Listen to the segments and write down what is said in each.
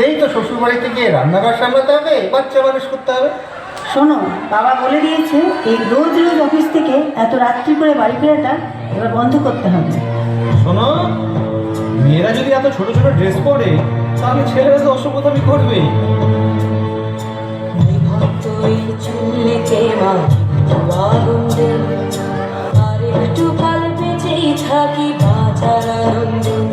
সেই তো শ্বশুরবাড়িতে গিয়ে রান্নাঘর সামলাতে হবে বাচ্চা মানুষ করতে হবে। শোনো বাবা বলে দিয়েছে এই রোজ রোজ অফিস থেকে এত রাত্রি করে বাড়ি ফেরাটা এবার বন্ধ করতে হবে। শোনো মেয়েরা যদি এত ছোট ছোট ড্রেস পরে তাহলে ছেলেরা তো অসভ্যতামি করবে। আর একটু কাল বেঁচেই থাকি বাজার আনন্দে।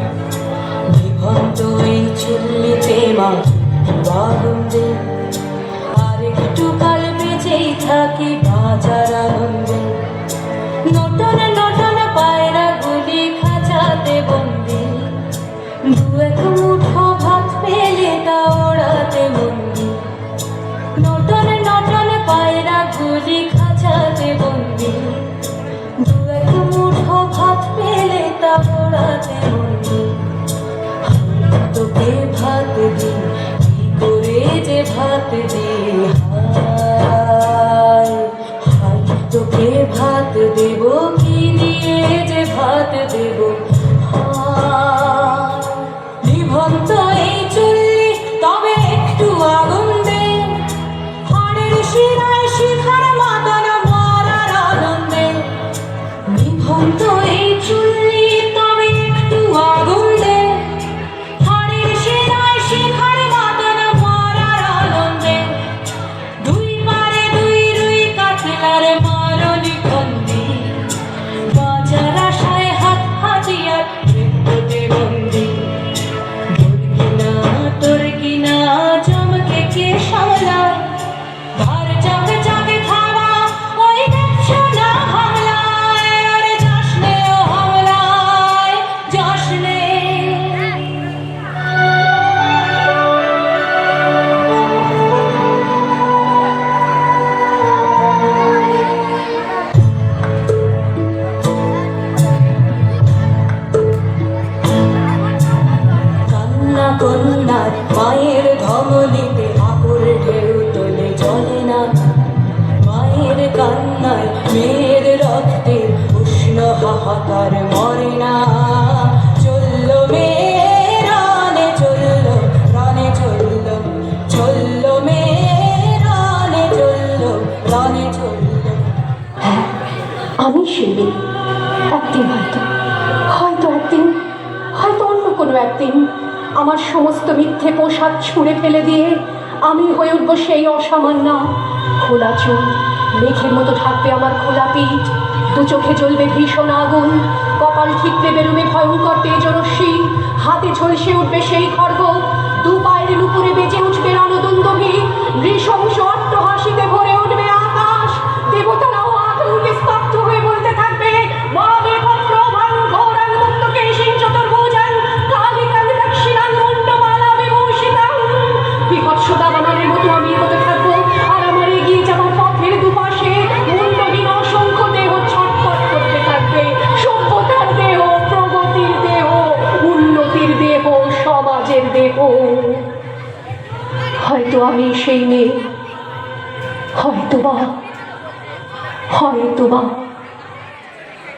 নটন নটন পায়রা গুলি খাঁচাতে বন্দি। দু মুঠো ভাত পেলে তা ওড়াতে বন্দি। তোকে ভাত যে ভাত দি হায়। ভাত দেব কি juntos. কন্যার মায়ের ধমনীতে আকুর ঢেউ তোলে, চলে না। মায়ের কান্নায় মেয়ের রক্তে উষ্ণ হাহাকার মরে না। চলল মেয়ে রানে চলল রানে চলল চলল মেয়ে রানে চলল রানে চলল। আমি শিল্পী একদিন হয়তো হয়তো একদিন, হয়তো অন্য কোনো একদিন আমার সমস্ত মিথ্যে পোশাক ছুঁড়ে ফেলে দিয়ে আমি হয়ে উঠবো সেই অসামান্য খোলা চুল। মেঘের মতো থাকবে আমার খোলা পিঠ। দু চোখে জ্বলবে ভীষণ আগুন। কপাল ঠিকবে বেরোবে ভয়ঙ্কর তেজরশ্মি। হাতে ঝলসে উঠবে সেই খর্গ দু পায়ের উপরে বেঁচে উঠবে রণদন্দভী নৃশংস আমি সেই মেয়ে। হয়তো বা হয়তো বা